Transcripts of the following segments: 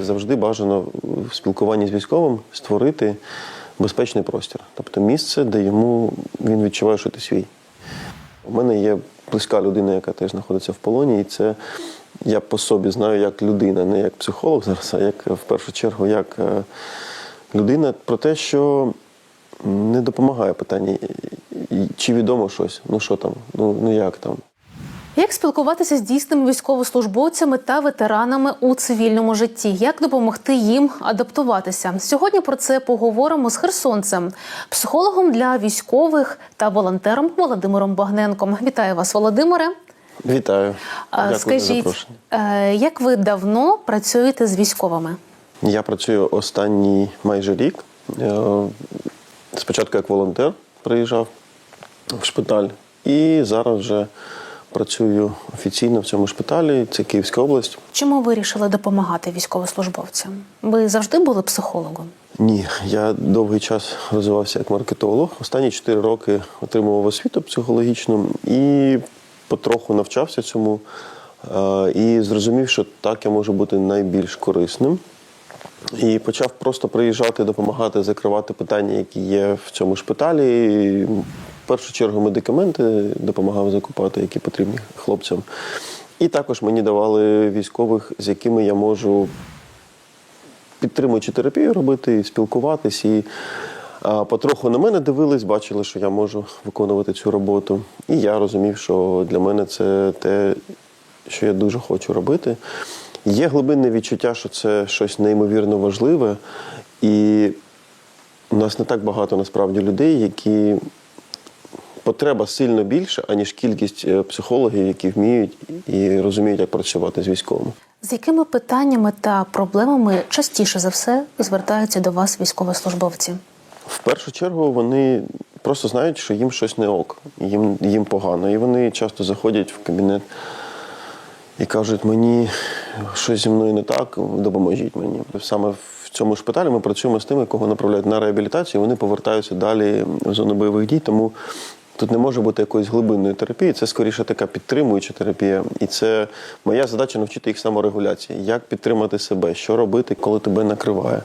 Завжди бажано в спілкуванні з військовим створити безпечний простір, тобто місце, де йому він відчуває, що ти свій. У мене є близька людина, яка теж знаходиться в полоні, і це я по собі знаю як людина, не як психолог зараз, а як в першу чергу як е, людина про те, що не допомагає питання, чи відомо щось, ну що там, ну, ну як там. Як спілкуватися з дійсними військовослужбовцями та ветеранами у цивільному житті? Як допомогти їм адаптуватися? Сьогодні про це поговоримо з херсонцем, психологом для військових та волонтером Володимиром Багненком. Вітаю вас, Володимире. Вітаю. Дякую за Скажіть, запрошення. е, як ви давно працюєте з військовими? Я працюю останній майже рік. Е, Спочатку як волонтер приїжджав в шпиталь, і зараз вже працюю офіційно в цьому шпиталі. Це Київська область. Чому вирішили допомагати військовослужбовцям? Ви завжди були психологом? Ні, я довгий час розвивався як маркетолог. Останні 4 роки отримував освіту психологічну і потроху навчався цьому. Е, І зрозумів, що так я можу бути найбільш корисним. І почав просто приїжджати, допомагати закривати питання, які є в цьому шпиталі. Першу чергу медикаменти допомагав закупати, які потрібні хлопцям. І також мені давали військових, з якими я можу підтримуючи терапію робити, спілкуватись. І а, потроху на мене дивились, бачили, що я можу виконувати цю роботу. І я розумів, що для мене це те, що я дуже хочу робити. Є глибинне відчуття, що це щось неймовірно важливе, і у нас не так багато насправді людей, які потреба сильно більше, аніж кількість е, психологів, які вміють і розуміють, як працювати з військовими. З якими питаннями та проблемами частіше за все звертаються до вас військовослужбовці? В першу чергу вони просто знають, що їм щось не ок, їм, їм погано. І вони часто заходять в кабінет і кажуть, мені щось зі мною не так, допоможіть мені. Саме в цьому шпиталі ми працюємо з тими, кого направляють на реабілітацію, і вони повертаються далі в зону бойових дій. Тому тут не може бути якоїсь глибинної терапії, це скоріше така підтримуюча терапія. І це моя задача навчити їх саморегуляції, як підтримати себе, що робити, коли тебе накриває.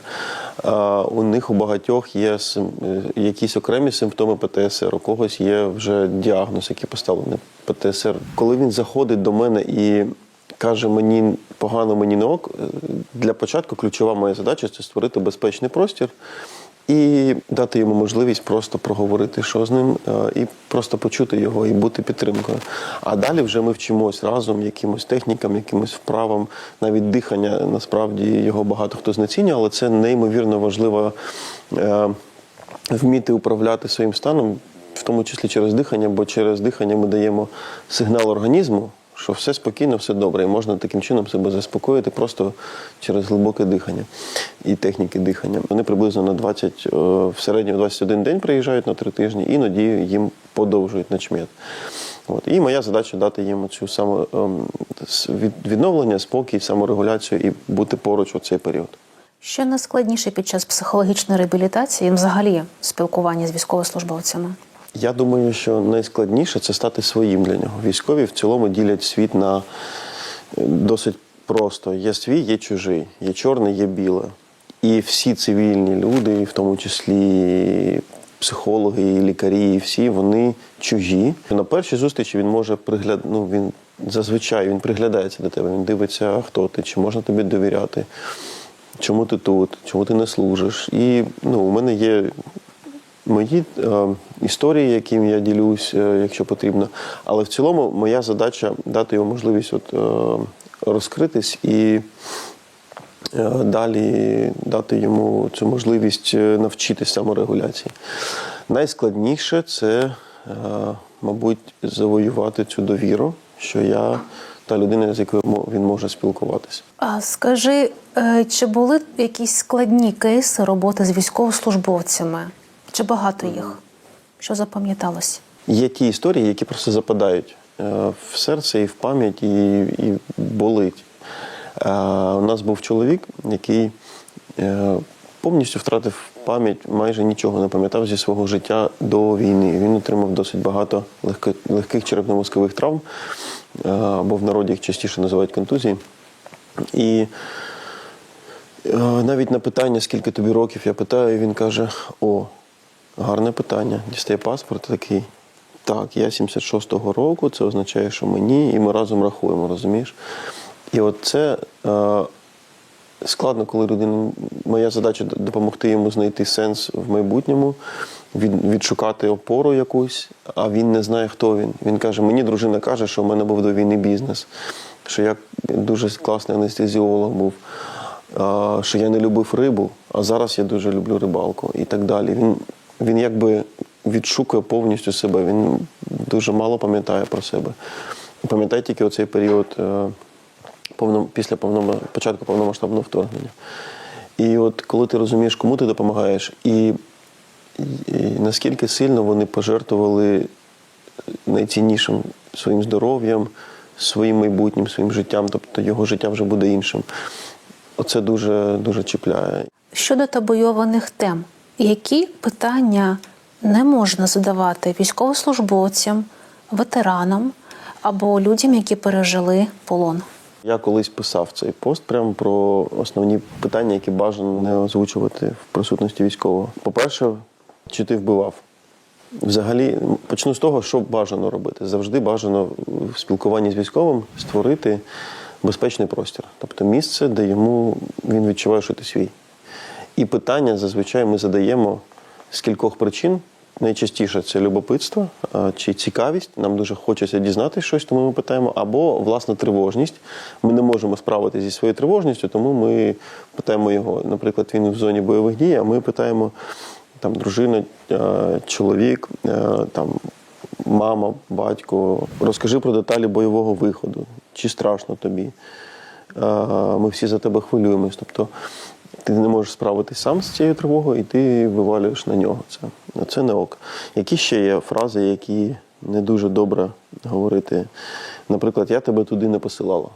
А, у них у багатьох є е, якісь окремі симптоми ПТСР, у когось є вже діагноз, який поставлений ПТСР. Коли він заходить до мене і каже мені погано, мені не ок. е, Для початку ключова моя задача це створити безпечний простір і дати йому можливість просто проговорити, що з ним, е, і просто почути його і бути підтримкою. А далі вже ми вчимось разом якимось технікам, якимось вправам, навіть дихання. Насправді його багато хто знецінює, але це неймовірно важливо е, вміти управляти своїм станом, в тому числі через дихання, бо через дихання ми даємо сигнал організму, що все спокійно, все добре, і можна таким чином себе заспокоїти просто через глибоке дихання і техніки дихання. Вони приблизно на 20, е, в середньому 21 день приїжджають на три тижні, іноді їм подовжують начмет. От. І моя задача дати їм цю саму ем, відновлення, спокій, саморегуляцію і бути поруч у цей період. Що найскладніше під час психологічної реабілітації взагалі спілкування з військовослужбовцями? Я думаю, що найскладніше це стати своїм для нього. Військові в цілому ділять світ на е, досить просто: є свій, є чужий, є чорне, є біле. І всі цивільні люди, в тому числі психологи, і лікарі, і всі вони чужі. На першій зустрічі він може пригляд... ну, він зазвичай він приглядається до тебе. Він дивиться, хто ти, чи можна тобі довіряти, чому ти тут, чому ти не служиш. І ну, у мене є мої е, історії, яким я ділюсь, е, якщо потрібно. Але в цілому моя задача дати йому можливість от, е, розкритись і е, далі дати йому цю можливість е, навчитись саморегуляції. Найскладніше це, е, мабуть, завоювати цю довіру, що я та людина, з якою він може спілкуватися. А скажи, е, чи були якісь складні кейси роботи з військовослужбовцями? Чи багато їх? Що запам'яталось? Є ті історії, які просто западають е, в серце і в пам'ять, і, і болить. Е, У нас був чоловік, який е, повністю втратив пам'ять, майже нічого не пам'ятав зі свого життя до війни. Він отримав досить багато легких черепно-мозкових травм, або в народі їх частіше називають контузії. І Навіть на питання, скільки тобі років, я питаю, він каже: О, гарне питання. Дістає паспорт такий. Так, я 76-го року, це означає, що мені, і ми разом рахуємо, розумієш? І от це е, складно, коли людина. Моя задача допомогти йому знайти сенс в майбутньому, від, відшукати опору якусь, а він не знає, хто він. Він каже: мені дружина каже, що в мене був до війни бізнес, що я дуже класний анестезіолог був, що я не любив рибу, а зараз я дуже люблю рибалку і так далі. Він, він якби відшукує повністю себе. Він дуже мало пам'ятає про себе. Пам'ятає тільки оцей період. е, повно, після повнома, початку повномасштабного вторгнення. І от коли ти розумієш, кому ти допомагаєш, і, і наскільки сильно вони пожертвували найціннішим своїм здоров'ям, своїм майбутнім, своїм життям, тобто його життя вже буде іншим. Оце дуже, дуже чіпляє. Щодо табойованих тем, які питання не можна задавати військовослужбовцям, ветеранам або людям, які пережили полон? Я колись писав цей пост прямо про основні питання, які бажано не озвучувати в присутності військового. По-перше, чи ти вбивав? Взагалі, почну з того, що бажано робити. Завжди бажано в спілкуванні з військовим створити безпечний простір, тобто місце, де йому він відчуває, що ти свій. І питання зазвичай ми задаємо з кількох причин. Найчастіше це любопитство чи цікавість. Нам дуже хочеться дізнатися щось, тому ми питаємо. Або власна тривожність. Ми не можемо справитися зі своєю тривожністю, тому ми питаємо його. Наприклад, він в зоні бойових дій, а ми питаємо там дружина, чоловік, там мама, батько. Розкажи про деталі бойового виходу. Чи страшно тобі? Ми всі за тебе хвилюємось. Тобто ти не можеш справитись сам з цією тривогою, і ти вивалюєш на нього це. Це не ок. Які ще є фрази, які не дуже добре говорити? Наприклад, я тебе туди не посилала.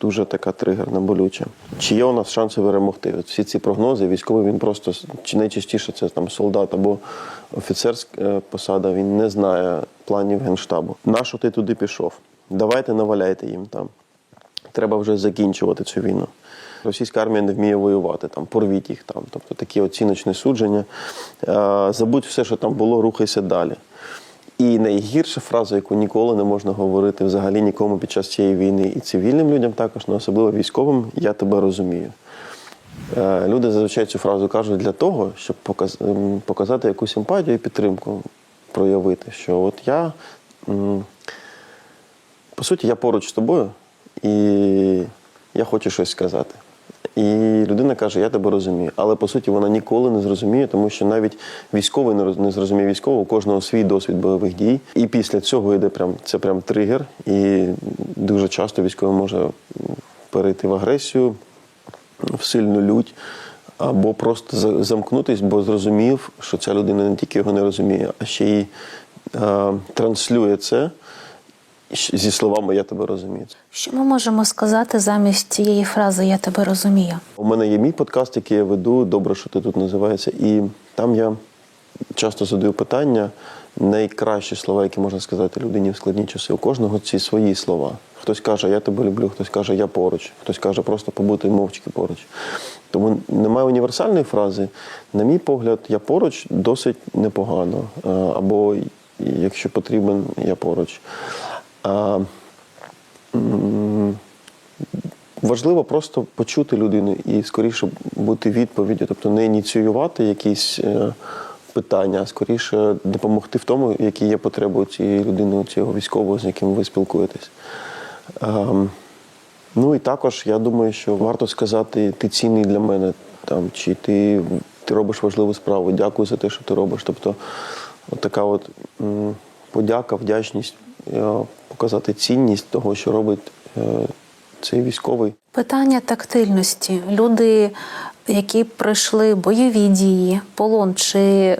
Дуже така тригерна, болюча. Чи є у нас шанси перемогти? От всі ці прогнози, військовий він просто чи найчастіше це там солдат або офіцерська посада, він не знає планів генштабу. Нащо ти туди пішов? Давайте наваляйте їм там треба вже закінчувати цю війну. Російська армія не вміє воювати, там порвіть їх там. Тобто такі оціночні судження. Е, Забудь все, що там було, рухайся далі. І найгірша фраза, яку ніколи не можна говорити взагалі нікому під час цієї війни, і цивільним людям також, але особливо військовим, я тебе розумію. Е, Люди зазвичай цю фразу кажуть для того, щоб показати якусь емпатію і підтримку, проявити, що от я, по суті, я поруч з тобою, і я хочу щось сказати. І людина каже, я тебе розумію. Але по суті вона ніколи не зрозуміє, тому що навіть військовий не роз- не зрозуміє військового, у кожного свій досвід бойових дій. І після цього йде прям це прям тригер. І дуже часто військовий може перейти в агресію, в сильну лють, або просто замкнутись, бо зрозумів, що ця людина не тільки його не розуміє, а ще й е, транслює це зі словами Я тебе розумію. Що ми можемо сказати замість цієї фрази Я тебе розумію? У мене є мій подкаст, який я веду. Добре, що ти тут називається. І там я часто задаю питання. Найкращі слова, які можна сказати людині в складні часи. У кожного ці свої слова. Хтось каже, я тебе люблю, хтось каже, я поруч, хтось каже, просто побути мовчки поруч. Тому немає універсальної фрази. На мій погляд, я поруч досить непогано. Або якщо потрібен, я поруч. Важливо просто почути людину і скоріше бути відповіддю, тобто не ініціювати якісь е, питання, а скоріше допомогти в тому, які є потреби у цієї людини, у цього військового, з яким ви спілкуєтесь. Ну і також я думаю, що варто сказати, ти цінний для мене, там, чи ти, ти робиш важливу справу, дякую за те, що ти робиш. Тобто, от така от подяка, вдячність, показати цінність того, що робить е, цей військовий. Питання тактильності. Люди, які пройшли бойові дії, полон, чи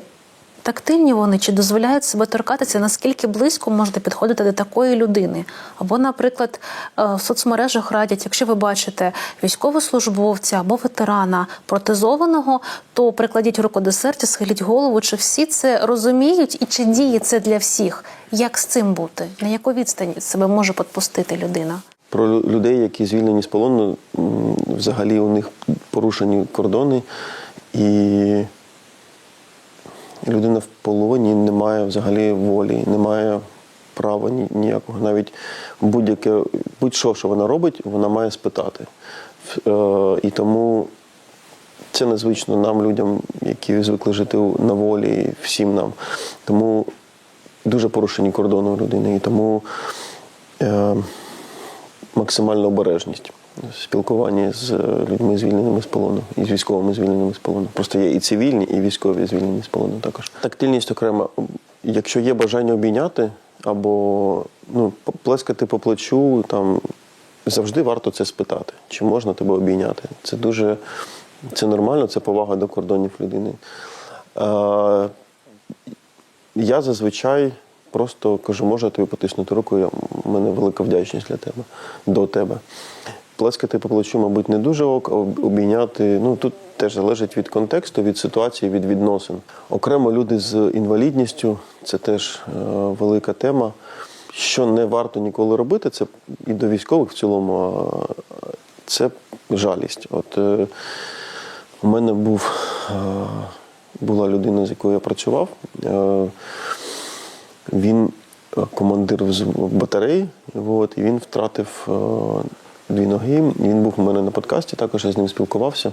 тактильні вони, чи дозволяють себе торкатися, наскільки близько можна підходити до такої людини? Або, наприклад, е, в соцмережах радять, якщо ви бачите військовослужбовця або ветерана протезованого, то прикладіть руку до серця, схиліть голову. Чи всі це розуміють і чи діє це для всіх? Як з цим бути? На яку відстань себе може підпустити людина? Про людей, які звільнені з полону, взагалі у них порушені кордони, і людина в полоні не має взагалі волі, не має права ніякого. Навіть будь-яке, будь-що, що вона робить, вона має спитати. Е, І тому це незвично нам, людям, які звикли жити на волі, всім нам. Тому дуже порушені кордони у людини. І тому е, максимальна обережність спілкуванні з е, людьми, звільненими з полону, і з військовими звільненими з полону. Просто є і цивільні, і військові звільнені з полону також. Тактильність окремо. Якщо є бажання обійняти або ну, плескати по плечу, там завжди варто це спитати, чи можна тебе обійняти. Це дуже це нормально, це повага до кордонів людини. Е, я зазвичай просто кажу, можна тобі потиснути руку, я, у мене велика вдячність для тебе, до тебе. Плескати по плечу, мабуть, не дуже ок, об- обійняти. Ну тут теж залежить від контексту, від ситуації, від відносин. Окремо люди з інвалідністю це теж е, велика тема. Що не варто ніколи робити, це і до військових в цілому, це жалість. От е, у мене був, е, була людина, з якою я працював. Він командир вз- батареї, от, і він втратив дві ноги. Він був у мене на подкасті, також я з ним спілкувався.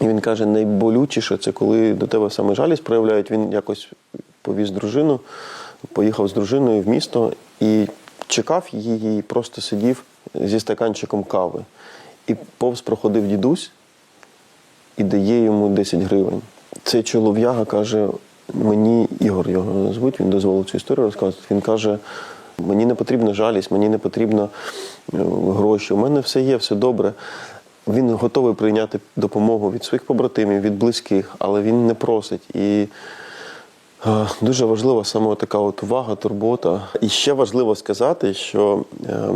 І він каже, найболючіше це коли до тебе саме жалість проявляють. Він якось повіз дружину, поїхав з дружиною в місто і чекав її, просто сидів зі стаканчиком кави. І повз проходив дідусь і дає йому 10 гривень. Цей чолов'яга каже: мені Ігор його звуть, він дозволив цю історію розказати. Він каже: мені не потрібна жалість, мені не потрібно е, гроші. У мене все є, все добре. Він готовий прийняти допомогу від своїх побратимів, від близьких, але він не просить. І е, дуже важлива саме така от увага, турбота. І ще важливо сказати, що е,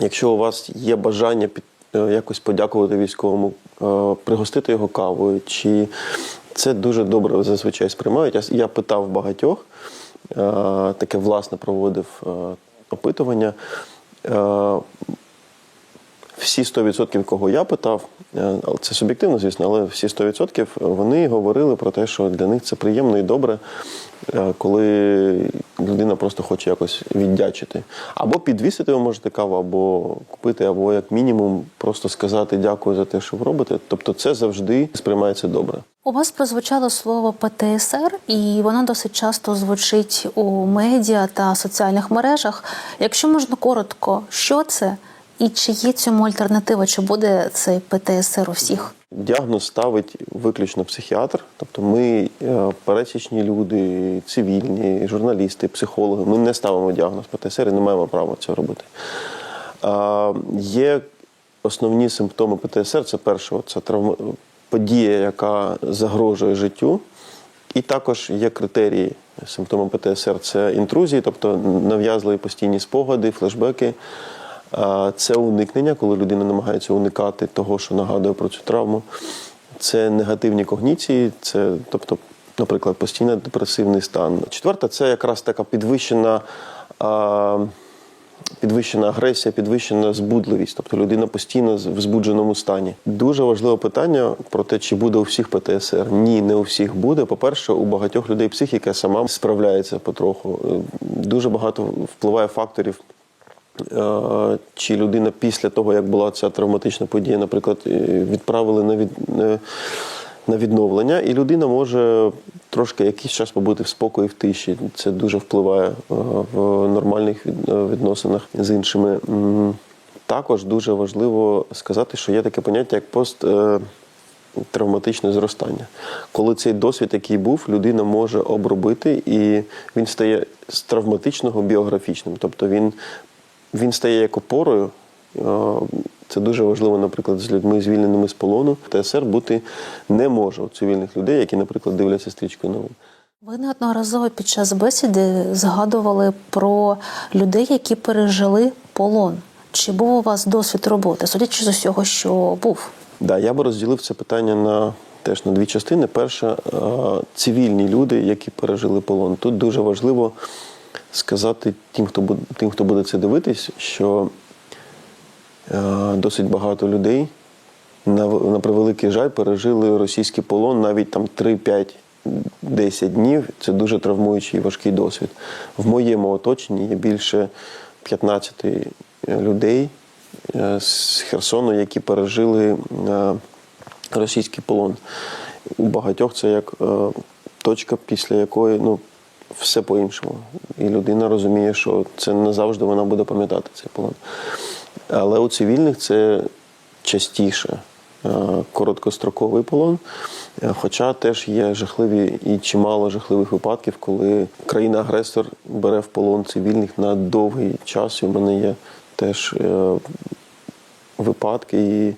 якщо у вас є бажання якось подякувати військовому, пригостити його кавою, чи це дуже добре зазвичай сприймають. Я, питав багатьох, таке власне проводив е, опитування. Е, всі 100%, кого я питав, е, це суб'єктивно, звісно, але всі 100% вони говорили про те, що для них це приємно і добре, е, коли людина просто хоче якось віддячити. Або підвісити ви можете каву, або купити, або як мінімум просто сказати дякую за те, що ви робите. Тобто це завжди сприймається добре. У вас прозвучало слово ПТСР, і воно досить часто звучить у медіа та соціальних мережах. Якщо можна коротко, що це і чи є цьому альтернатива, чи буде цей ПТСР у всіх? Діагноз ставить виключно психіатр. Тобто ми е, пересічні люди, цивільні, журналісти, психологи. Ми не ставимо діагноз ПТСР і не маємо права цього робити. Є основні симптоми ПТСР. Це перше, це травма, подія, яка загрожує життю. І також є критерії симптомів ПТСР це інтрузії, тобто нав'язливі постійні спогади, флешбеки. Це уникнення, коли людина намагається уникати того, що нагадує про цю травму. Це негативні когніції, це, тобто, наприклад, постійно депресивний стан. Четверта це якраз така підвищена. Підвищена агресія, підвищена збудливість, тобто людина постійно в збудженому стані. Дуже важливе питання про те, чи буде у всіх ПТСР. Ні, не у всіх буде. По-перше, у багатьох людей психіка сама справляється потроху. Е, Дуже багато впливає факторів. Е, Чи людина після того, як була ця травматична подія, наприклад, відправили на від на відновлення, і людина може трошки якийсь час побути в спокої, в тиші. Це дуже впливає е, в нормальних е, відносинах з іншими. Також дуже важливо сказати, що є таке поняття, як пост. Травматичне зростання. Коли цей досвід, який був, людина може обробити, і він стає з травматичного біографічним. Тобто він, він стає як опорою. Е, Це дуже важливо, наприклад, з людьми, звільненими з полону. ТСР бути не може у цивільних людей, які, наприклад, дивляться стрічку новин. Ви неодноразово під час бесіди згадували про людей, які пережили полон. Чи був у вас досвід роботи, судячи з усього, що був? Да, я би розділив це питання на теж на дві частини. Перша е, цивільні люди, які пережили полон. Тут дуже важливо сказати тим, хто буде, тим, хто буде це дивитись, що е, досить багато людей на, на превеликий жаль, пережили російський полон навіть там 3-5 10 днів. Це дуже травмуючий і важкий досвід. В моєму оточенні є більше 15 людей е, з Херсону, які пережили е, російський полон. У багатьох це як е, точка, після якої ну, все по-іншому. І людина розуміє, що це не завжди вона буде пам'ятати цей полон. Але у цивільних це частіше е, короткостроковий полон. Е, Хоча теж є жахливі і чимало жахливих випадків, коли країна-агресор бере в полон цивільних на довгий час. І в мене є теж е, випадки і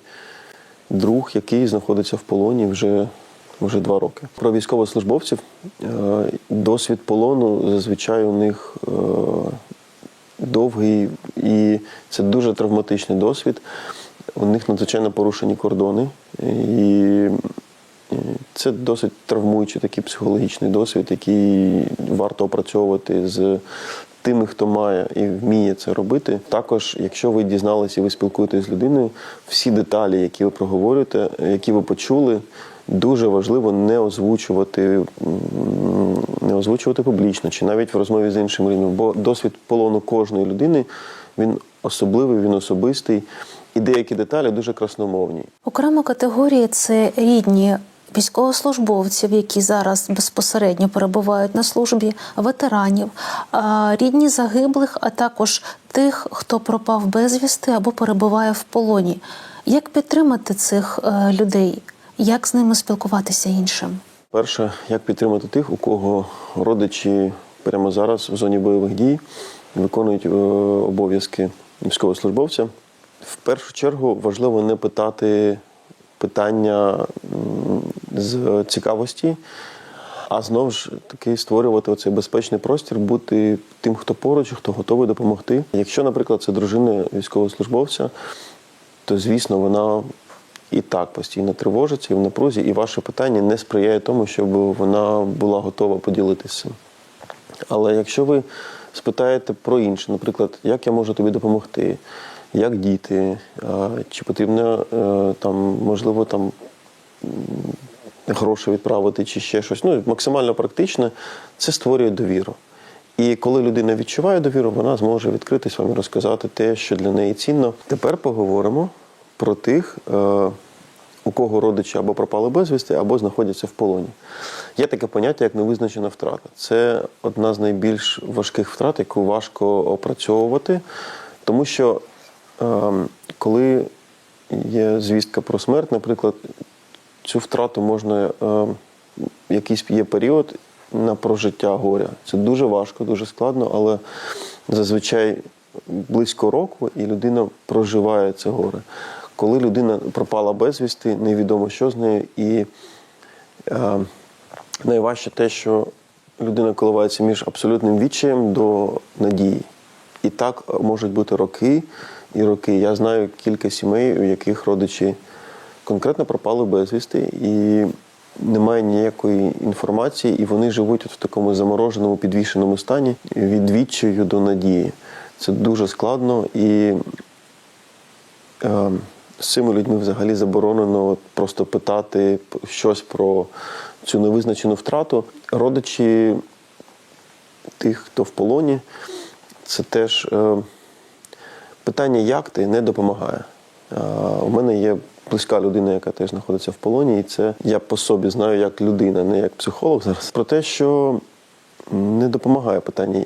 друг, який знаходиться в полоні вже, вже два роки. Про військовослужбовців е, досвід полону зазвичай у них е, довгий і це дуже травматичний досвід. У них надзвичайно порушені кордони. І це досить травмуючий такий психологічний досвід, який варто опрацьовувати з тими, хто має і вміє це робити. Також, якщо ви дізналися і ви спілкуєтеся з людиною, всі деталі, які ви проговорюєте, які ви почули, дуже важливо не озвучувати, не озвучувати публічно чи навіть в розмові з іншими людьми. Бо досвід полону кожної людини він особливий, він особистий, і деякі деталі дуже красномовні. Окрема категорія це рідні військовослужбовців, які зараз безпосередньо перебувають на службі, ветеранів, рідні загиблих, а також тих, хто пропав безвісти або перебуває в полоні. Як підтримати цих е, людей? Як з ними спілкуватися іншим? Перше, як підтримати тих, у кого родичі прямо зараз в зоні бойових дій виконують е, обов'язки військовослужбовця. В першу чергу важливо не питати питання з цікавості, а знову ж таки створювати оцей безпечний простір, бути тим, хто поруч, хто готовий допомогти. Якщо, наприклад, це дружина військовослужбовця, то звісно вона і так постійно тривожиться і в напрузі, і ваше питання не сприяє тому, щоб вона була готова поділитися. Але якщо ви спитаєте про інше, наприклад, як я можу тобі допомогти, як діти, чи потрібно е, там, можливо, там гроші відправити чи ще щось, ну максимально практичне, це створює довіру. І коли людина відчуває довіру, вона зможе відкритись вам і розказати те, що для неї цінно. Тепер поговоримо про тих, е, у кого родичі або пропали безвісти, або знаходяться в полоні. Є таке поняття, як невизначена втрата. Це одна з найбільш важких втрат, яку важко опрацьовувати, тому що е, коли є звістка про смерть, наприклад, цю втрату можна е, якийсь є період на прожиття горя. Це дуже важко, дуже складно, але зазвичай близько року і людина проживає це горе. Коли людина пропала безвісти, невідомо що з нею, і е, найважче те, що людина коливається між абсолютним відчаєм до надії. І так е, можуть бути роки і роки. Я знаю кілька сімей, у яких родичі конкретно пропали безвісти, і немає ніякої інформації, і вони живуть от в такому замороженому, підвішеному стані від відчаю до надії. Це дуже складно і е, з цими людьми взагалі заборонено просто питати щось про цю невизначену втрату. Родичі тих, хто в полоні, це теж е, питання, як ти не допомагає. Е, у мене є близька людина, яка теж знаходиться в полоні, і це я по собі знаю як людина, не як психолог зараз. Про те, що не допомагає питання,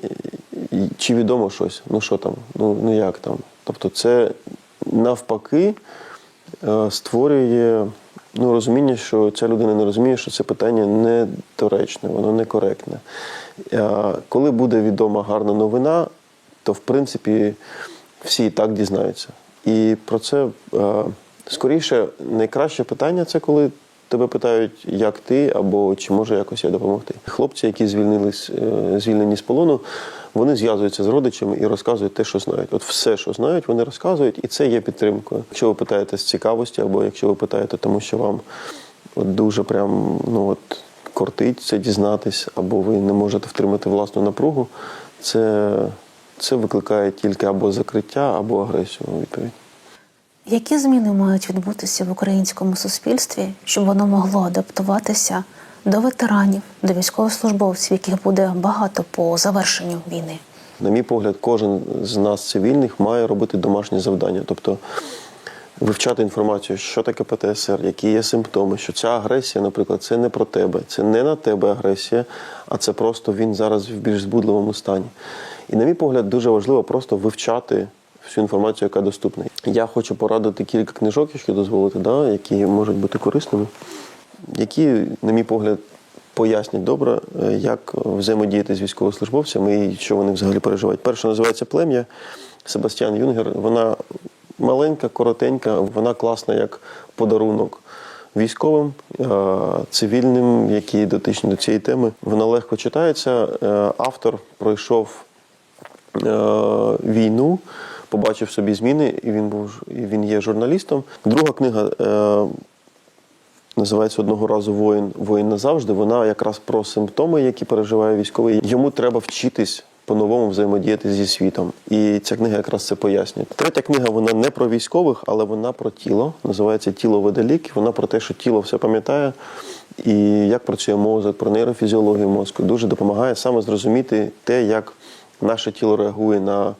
чи відомо щось, ну що там, ну, ну як там. Тобто, це навпаки створює ну, розуміння, що ця людина не розуміє, що це питання недоречне, воно некоректне. Е, Коли буде відома гарна новина, то в принципі всі і так дізнаються. І про це е, скоріше найкраще питання це коли тебе питають, як ти, або чи може якось я допомогти. Хлопці, які звільнились, е, звільнені з полону, вони зв'язуються з родичами і розказують те, що знають. От все, що знають, вони розказують, і це є підтримкою. Якщо ви питаєте з цікавості, або якщо ви питаєте, тому що вам от дуже прям ну от кортить це дізнатись, або ви не можете втримати власну напругу, це, це викликає тільки або закриття, або агресію відповідь. Які зміни мають відбутися в українському суспільстві, щоб воно могло адаптуватися до ветеранів, до військовослужбовців, яких буде багато по завершенню війни? На мій погляд, кожен з нас цивільних має робити домашнє завдання, тобто вивчати інформацію, що таке ПТСР, які є симптоми, що ця агресія, наприклад, це не про тебе, це не на тебе агресія, а це просто він зараз в більш збудливому стані. І, на мій погляд, дуже важливо просто вивчати всю інформацію, яка доступна. Я хочу порадити кілька книжок, якщо дозволити, да, які можуть бути корисними, які, на мій погляд, пояснять добре, е, як взаємодіяти з військовослужбовцями і що вони взагалі переживають. Перша називається плем'я Себастьян Юнгер. Вона маленька, коротенька, вона класна як подарунок військовим, е, цивільним, які дотичні до цієї теми. Вона легко читається. Е, Автор пройшов війну, побачив собі зміни, і він був і він є журналістом. Друга книга. Називається одного разу воїн воїн назавжди. Вона якраз про симптоми, які переживає військовий. Йому треба вчитись по-новому взаємодіяти зі світом. І ця книга якраз це пояснює. Третя книга вона не про військових, але вона про тіло. Називається Тіло веде. Вона про те, що тіло все пам'ятає, і як працює мозок, про нейрофізіологію мозку. Дуже допомагає саме зрозуміти те, як наше тіло реагує на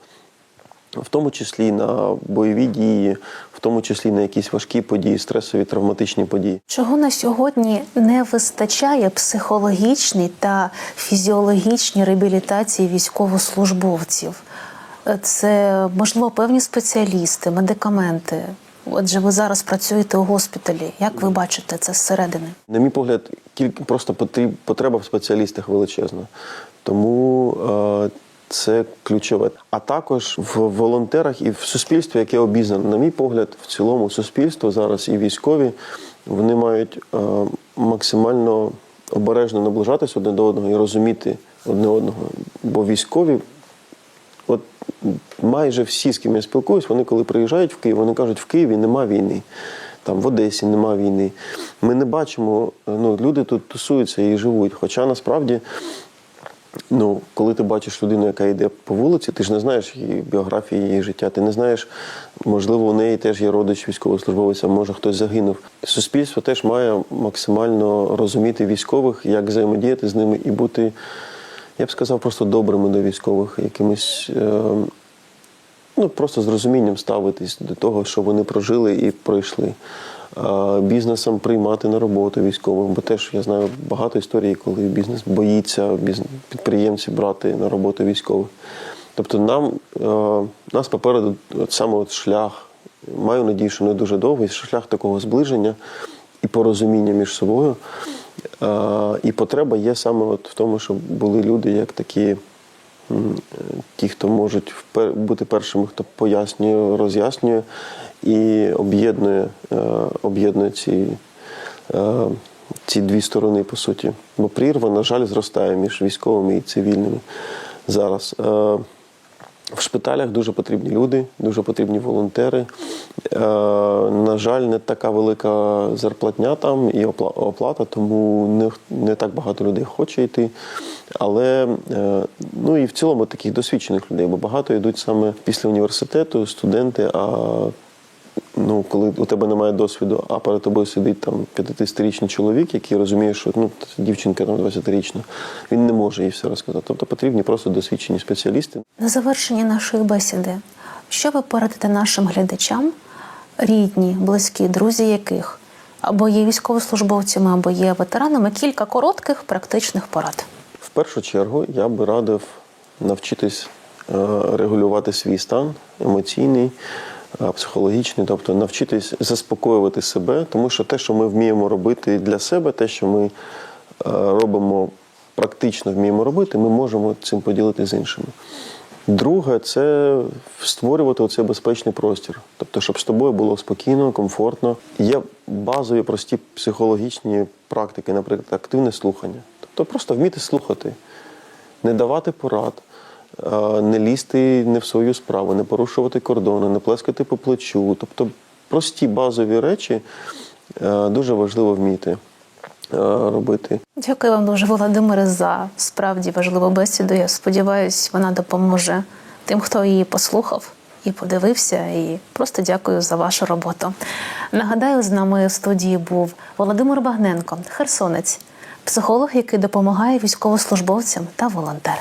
в тому числі на бойові дії, тому числі на якісь важкі події, стресові травматичні події. Чого на сьогодні не вистачає психологічній та фізіологічній реабілітації військовослужбовців? Е, Це можливо певні спеціалісти, медикаменти. Отже, ви зараз працюєте у госпіталі. Як ви бачите це зсередини? На мій погляд, кілька просто потреба в спеціалістах величезна. Тому е, це ключове. А також в волонтерах і в суспільстві, яке обізнане. На мій погляд, в цілому суспільство зараз і військові вони мають е, максимально обережно наближатись одне до одного і розуміти одне одного. Бо військові От майже всі, з ким я спілкуюсь, вони коли приїжджають в Київ, вони кажуть, в Києві нема війни, там в Одесі нема війни. Ми не бачимо, ну, люди тут тусуються і живуть. Хоча насправді, ну, коли ти бачиш людину, яка йде по вулиці, ти ж не знаєш її біографії, її життя. Ти не знаєш, можливо, у неї теж є родич військовослужбовець, може хтось загинув. Суспільство теж має максимально розуміти військових, як взаємодіяти з ними і бути я б сказав, просто добрими до військових, якимось е, ну, просто з розумінням ставитись до того, що вони прожили і пройшли. Бізнесом приймати на роботу військових, бо теж я знаю багато історій, коли бізнес боїться підприємці брати на роботу військових. Тобто нам е, нас попереду от саме от шлях, маю надію, що не дуже довгий, шлях такого зближення і порозуміння між собою. Е, І потреба є саме от в тому, щоб були люди, як такі, ті, хто можуть бути першими, хто пояснює, роз'яснює і об'єднує, е, об'єднує ці, е, ці дві сторони, по суті. Бо прірва, на жаль, зростає між військовими і цивільними зараз. В шпиталях дуже потрібні люди, дуже потрібні волонтери. Е, на жаль, не така велика зарплатня там і оплата, тому не, не так багато людей хоче йти. Але е, ну і в цілому таких досвідчених людей, бо багато йдуть саме після університету, студенти. А ну, коли у тебе немає досвіду, а перед тобою сидить там 50-річний чоловік, який розуміє, що ну, дівчинка там 20-річна, він не може їй все розказати. Тобто потрібні просто досвідчені спеціалісти. На завершення нашої бесіди, що ви порадите нашим глядачам, рідні, близькі, друзі яких або є військовослужбовцями, або є ветеранами, кілька коротких практичних порад. В першу чергу я би радив навчитись е, регулювати свій стан емоційний, психологічний, тобто навчитись заспокоювати себе, тому що те, що ми вміємо робити для себе, те, що ми робимо практично вміємо робити, ми можемо цим поділитися з іншими. Друге, це створювати оцей безпечний простір. Тобто, щоб з тобою було спокійно, комфортно. Є базові прості психологічні практики, наприклад, активне слухання. Тобто просто вміти слухати, не давати порад, не лізти не в свою справу, не порушувати кордони, не плескати по плечу. Тобто прості базові речі е, дуже важливо вміти е, робити. Дякую вам дуже, Володимире, за справді важливу бесіду. Я сподіваюся, вона допоможе тим, хто її послухав, і подивився. І просто дякую за вашу роботу. Нагадаю, з нами в студії був Володимир Багненко, херсонець, психолог, який допомагає військовослужбовцям та волонтер.